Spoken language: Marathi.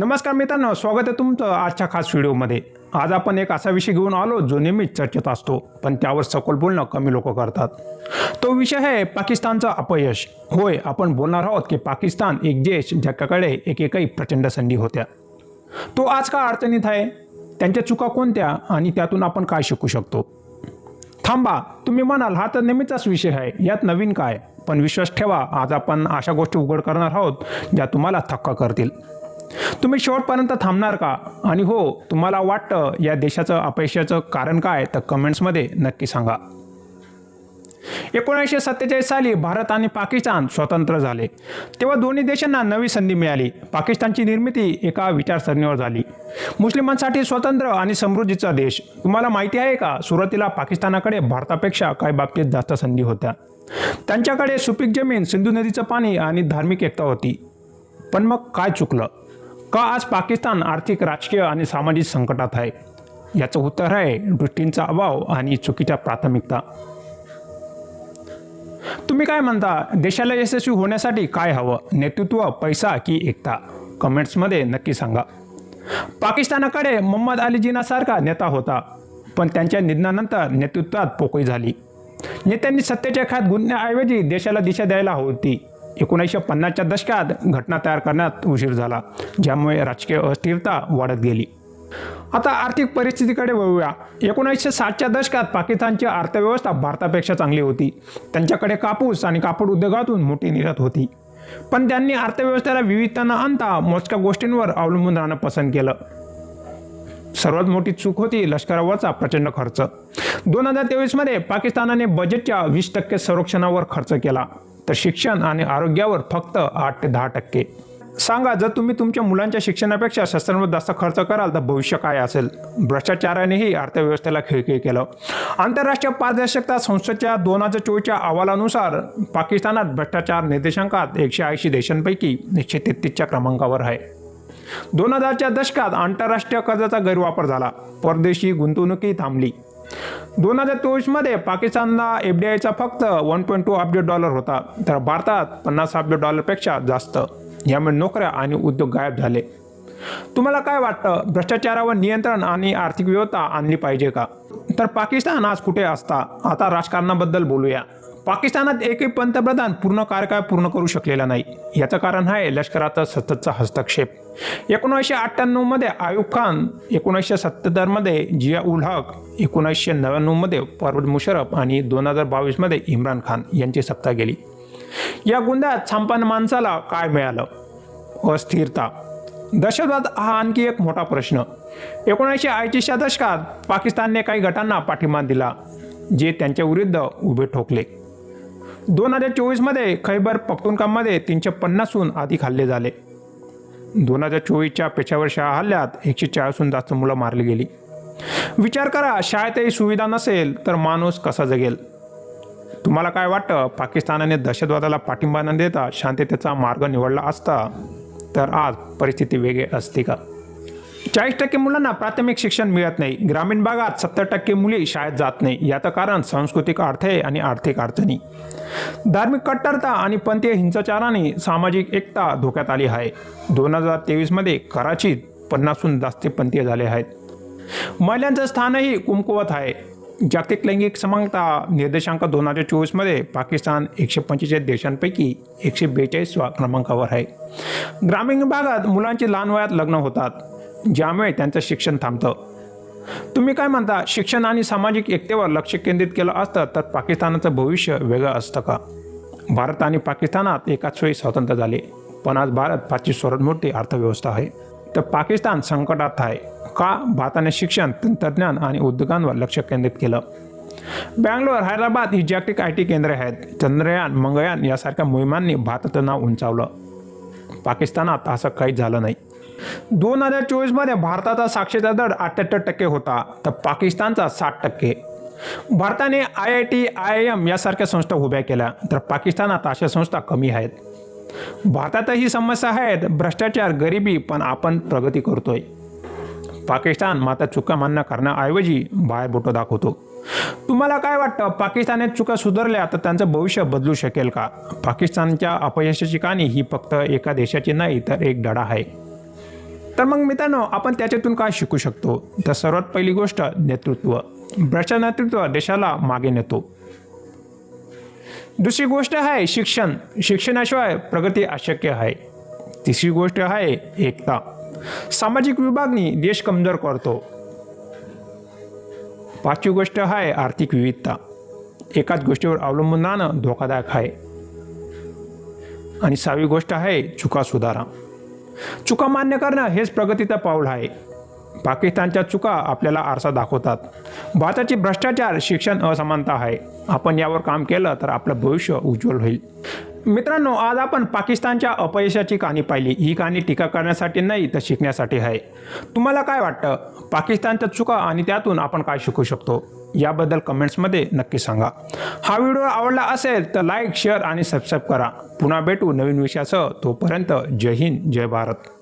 नमस्कार मित्रांनो स्वागत आहे तुमचं आजच्या खास व्हिडिओमध्ये. आज आपण एक असा विषय घेऊन आलो जो नेहमीच चर्चेत असतो पण त्यावर सखोल बोलणं कमी लोक करतात. तो विषय आहे पाकिस्तानचं अपयश. होय आपण बोलणार आहोत की पाकिस्तान एक देश ज्याच्याकडे एकेकाही प्रचंड संधी होत्या. तो आज का अडचणीत आहे? त्यांच्या चुका कोणत्या आणि त्यातून आपण काय शिकू शकतो? थांबा तुम्ही म्हणाल हा तर नेहमीचाच विषय आहे. यात नवीन काय? पण विश्वास ठेवा आज आपण अशा गोष्टी उघड करणार आहोत ज्या तुम्हाला थक्का करतील. तुम्ही शेवटपर्यंत थांबणार का? आणि हो तुम्हाला वाटतं या देशाचं अपयशाचं कारण काय? तर कमेंट्समध्ये नक्की सांगा. एकोणीसशे सत्तेचाळीस साली भारत आणि पाकिस्तान स्वतंत्र झाले. तेव्हा दोन्ही देशांना नवी संधी मिळाली. पाकिस्तानची निर्मिती एका विचारसरणीवर झाली. मुस्लिमांसाठी स्वतंत्र आणि समृद्धीचा देश. तुम्हाला माहिती आहे का? सुरुवातीला पाकिस्तानाकडे भारतापेक्षा काही बाबतीत जास्त संधी होत्या. त्यांच्याकडे सुपीक जमीन सिंधू नदीचं पाणी आणि धार्मिक एकता होती. पण मग काय चुकलं? का आज पाकिस्तान आर्थिक राजकीय आणि सामाजिक संकटात आहे? याचं उत्तर आहे दृष्टींचा अभाव आणि चुकीच्या प्राथमिकता. तुम्ही काय म्हणता? देशाला यशस्वी होण्यासाठी काय हवं? नेतृत्व पैसा की एकता? कमेंट्समध्ये नक्की सांगा. पाकिस्तानाकडे मोहम्मद अली जिनासारखा नेता होता पण त्यांच्या निधनानंतर नेतृत्वात पोकळी झाली. नेत्यांनी सत्तेच्या खात गुंतण्याऐवजी देशाला दिशा द्यायला होती. एकोणीसशे पन्नासच्या दशकात घटना तयार करण्यात उशीर झाला ज्यामुळे राजकीय अस्थिरता वाढत गेली. आता आर्थिक परिस्थितीकडे वळूया. एकोणीसशे साठच्या दशकात पाकिस्तानची अर्थव्यवस्था भारतापेक्षा चांगली होती. त्यांच्याकडे कापूस आणि कापड उद्योगातून मोठी निर्यात होती. पण त्यांनी अर्थव्यवस्थेला विविधता न आणता मोजक्या गोष्टींवर अवलंबून राहणं पसंत केलं. सर्वात मोठी चूक होती लष्करावरचा प्रचंड खर्च. दोन हजार तेवीसमध्ये पाकिस्तानाने बजेटच्या वीस टक्के संरक्षणावर खर्च केला. तर शिक्षण आणि आरोग्यावर फक्त आठ ते दहा टक्के. सांगा जर तुम्ही तुमच्या मुलांच्या शिक्षणापेक्षा शस्त्रांवर जास्त खर्च कराल तर भविष्य काय असेल? भ्रष्टाचारानेही अर्थव्यवस्थेला खिळखिळ केलं. आंतरराष्ट्रीय पारदर्शकता संस्थेच्या दोन हजार चोवीसच्या अहवालानुसार पाकिस्तानात भ्रष्टाचार निर्देशांकात एकशे ऐंशी देशांपैकी एकशे तेहतीसच्या क्रमांकावर आहे. दोन हजारच्या दशकात आंतरराष्ट्रीय कर्जाचा गैरवापर झाला. परदेशी गुंतवणुकी थांबली. दोन हजार चोवीसमध्ये पाकिस्तानला एफ डी आयचा फक्त वन पॉईंट टू अब्ज डॉलर होता. तर भारतात पन्नास अब्ज डॉलरपेक्षा जास्त. यामुळे नोकऱ्या आणि उद्योग गायब झाले. तुम्हाला काय वाटतं? भ्रष्टाचारावर नियंत्रण आणि आर्थिक व्यवस्था आणली पाहिजे का? तर पाकिस्तान आज कुठे असता? आता राजकारणाबद्दल बोलूया. पाकिस्तानात एकही पंतप्रधान पूर्ण कार्यकाळ पूर्ण करू शकलेला नाही. याचं कारण आहे लष्कराचा सततचा हस्तक्षेप. एकोणीसशे अठ्ठ्याण्णवमध्ये आयुब खान एकोणीसशे सत्त्याहत्तरमध्ये जिया उल हक एकोणीसशे नव्याण्णवमध्ये परवेज मुशरफ आणि दोन हजार बावीसमध्ये इम्रान खान यांची सत्ता गेली. या गुन्ह्यात संपन्न माणसाला काय मिळालं? अस्थिरता. दहशतवाद हा आणखी एक मोठा प्रश्न. एकोणीसशे ऐंशीच्या दशकात पाकिस्तानने काही गटांना पाठिंबा दिला जे त्यांच्या विरुद्ध उभे ठोकले. दोन हजार चोवीसमध्ये खैबर पख्तुनकामध्ये तीनशे पन्नासहून अधिक हल्ले झाले. दोन हजार चोवीसच्या पेशावर शाळा हल्ल्यात एकशे चाळीसहून जास्त मुलं मारली गेली. विचार करा शाळेतही सुविधा नसेल तर माणूस कसा जगेल? तुम्हाला काय वाटतं पाकिस्तानाने दहशतवादाला पाठिंबा न देता शांततेचा मार्ग निवडला असता? तर आज परिस्थिती वेगळी असते का? चाळीस टक्के मुलांना प्राथमिक शिक्षण मिळत नाही. ग्रामीण भागात सत्तर टक्के मुली शाळेत जात नाही. याचं कारण सांस्कृतिक अडथळे आणि आर्थिक अडचणी. धार्मिक कट्टरता आणि पंथीय हिंसाचाराने सामाजिक एकता धोक्यात आली आहे. दोन हजार तेवीसमध्ये कराचीत पन्नासहून जास्त पंथीय झाले आहेत. महिलांचं स्थानही कुमकुवत आहे. जागतिक लैंगिक समानता निर्देशांक दोन हजार चोवीसमध्ये पाकिस्तान एकशे पंचेचाळीस देशांपैकी एकशे बेचाळीसवा क्रमांकावर आहे. ग्रामीण भागात मुलांचे लहान वयात लग्न होतात ज्यामुळे त्यांचं शिक्षण थांबतं. तुम्ही काय म्हणता शिक्षण आणि सामाजिक एकतेवर लक्ष केंद्रित केलं असतं तर पाकिस्तानाचं भविष्य वेगळं असतं का? भारत आणि पाकिस्तानात एकाच वेळी स्वतंत्र झाले पण आज भारत पाचवी सर्वात मोठी अर्थव्यवस्था आहे. तर पाकिस्तान संकटात आहे का? भारताने शिक्षण तंत्रज्ञान आणि उद्योगांवर लक्ष केंद्रित केलं. बँगलोर हैदराबाद ही जागतिक आय टी केंद्रे आहेत. चंद्रयान मंगळयान यासारख्या मोहिमांनी भारताचं नाव उंचावलं. पाकिस्तानात असं काही झालं नाही. दोन हजार चोवीसमध्ये भारताचा साक्षरता दर अठ्ठ्याहत्तर टक्के होता तर पाकिस्तानचा साठ टक्के. भारताने I I T I I M यासारख्या संस्था उभ्या केल्या तर पाकिस्तानात अशा संस्था कमी आहेत. भारतातही समस्या आहेत. भ्रष्टाचार गरिबी पण आपण प्रगती करतोय. पाकिस्तान मात्र चुका मान्य करण्याऐवजी बाहेर बोटं दाखवतो. तुम्हाला काय वाटतं? पाकिस्तानात चुका सुधारल्या तर त्यांचं भविष्य बदलू शकेल का? पाकिस्तानच्या अपयशाची कहाणी ही फक्त एका देशाची नाही तर एक धडा आहे. तर मग मित्रांनो आपण त्याच्यातून काय शिकू शकतो? तर सर्वात पहिली गोष्ट नेतृत्व. भ्रष्ट नेतृत्व देशाला मागे नेतो. दुसरी गोष्ट आहे शिक्षण. शिक्षणाशिवाय प्रगती अशक्य आहे. तिसरी गोष्ट आहे एकता. सामाजिक विभागणी देश कमजोर करतो. पाचवी गोष्ट आहे आर्थिक विविधता. एकाच गोष्टीवर अवलंबून राहणं धोकादायक आहे. आणि सहावी गोष्ट आहे चुका सुधारा. चुका मान्य करणं हेच प्रगतीचं पाऊल आहे. पाकिस्तानच्या चुका आपल्याला आरसा दाखवतात. भारताची भ्रष्टाचार शिक्षण असमानता आहे. आपण यावर काम केलं तर आपलं भविष्य उज्ज्वल होईल. मित्रांनो आज आपण पाकिस्तानच्या अपयशाची कहाणी पाहिली. ही कहाणी टीका करण्यासाठी नाही तर शिकण्यासाठी आहे. तुम्हाला काय वाटतं? पाकिस्तानच्या चुका आणि त्यातून आपण काय शिकू शकतो? याबद्दल कमेंट्समध्ये नक्की सांगा. हा व्हिडिओ आवडला असेल तर लाईक शेअर आणि सबस्क्राईब करा. पुन्हा भेटू नवीन विषयासह. तोपर्यंत जय हिंद जय भारत.